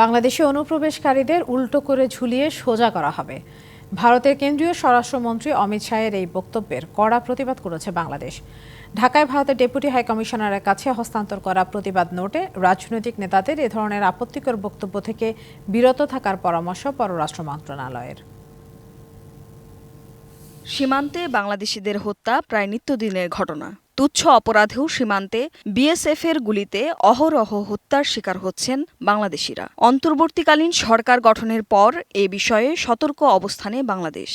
বাংলাদেশে অনুপ্রবেশকারীদের উল্টো করে ঝুলিয়ে সোজা করা হবে। ভারতের কেন্দ্রীয় স্বরাষ্ট্রমন্ত্রী অমিত শাহের এই বক্তব্যের কড়া প্রতিবাদ করেছে বাংলাদেশ। ঢাকায় ভারতের ডেপুটি হাই কমিশনারের কাছে হস্তান্তর করা প্রতিবাদ নোটে রাজনৈতিক নেতাদের এ ধরনের আপত্তিকর বক্তব্য থেকে বিরত থাকার পরামর্শ পররাষ্ট্র মন্ত্রণালয়ের। সীমান্তে বাংলাদেশিদের হত্যা প্রায় নিত্যদিনের ঘটনা। তুচ্ছ অপরাধেও সীমান্তে বিএসএফের গুলিতে অহরহ হত্যার শিকার হচ্ছেন বাংলাদেশিরা। অন্তর্বর্তীকালীন সরকার গঠনের পর এ বিষয়ে সতর্ক অবস্থানে বাংলাদেশ।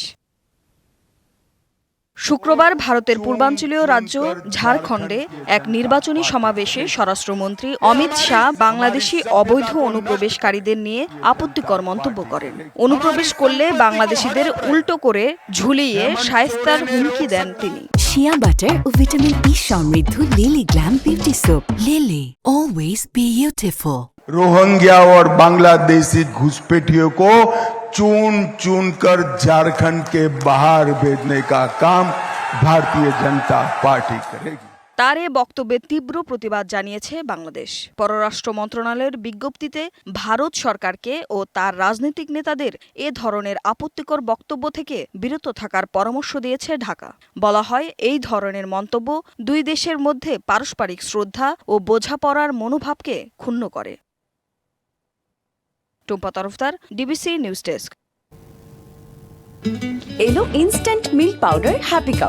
শুক্রবার ভারতের পূর্বাঞ্চলীয় রাজ্য ঝাড়খণ্ডে এক নির্বাচনী সমাবেশে স্বরাষ্ট্রমন্ত্রী অমিত শাহ বাংলাদেশি অবৈধ অনুপ্রবেশকারীদের নিয়ে আপত্তিকর মন্তব্য করেন অনুপ্রবেশ করলে বাংলাদেশিদের উল্টো করে ঝুলিয়ে শায়েস্তার হুমকি দেন তিনি শিয়া বাটার ও ভিটামিন ই সমৃদ্ধ Lily glam beauty soap Lily always beautiful Rohingya और बांग्लादेशी घुसपैठियों को चुन चुन कर झारखंड के बाहर भेजने का काम भारतीय जनता पार्टी करेगी তার এ বক্তব্যের তীব্র প্রতিবাদ জানিয়েছে বাংলাদেশ পররাষ্ট্র মন্ত্রণালয়ের বিজ্ঞপ্তিতে ভারত সরকারকে ও তার রাজনৈতিক নেতাদের এ ধরনের আপত্তিকর বক্তব্য থেকে বিরত থাকার পরামর্শ দিয়েছে ঢাকা বলা হয় এই ধরনের মন্তব্য দুই দেশের মধ্যে পারস্পরিক শ্রদ্ধা ও বোঝাপড়ার মনোভাবকে ক্ষুণ্ণ করে Tumpa Tarafdar DBC news desk. এলো instant milk powder happy cow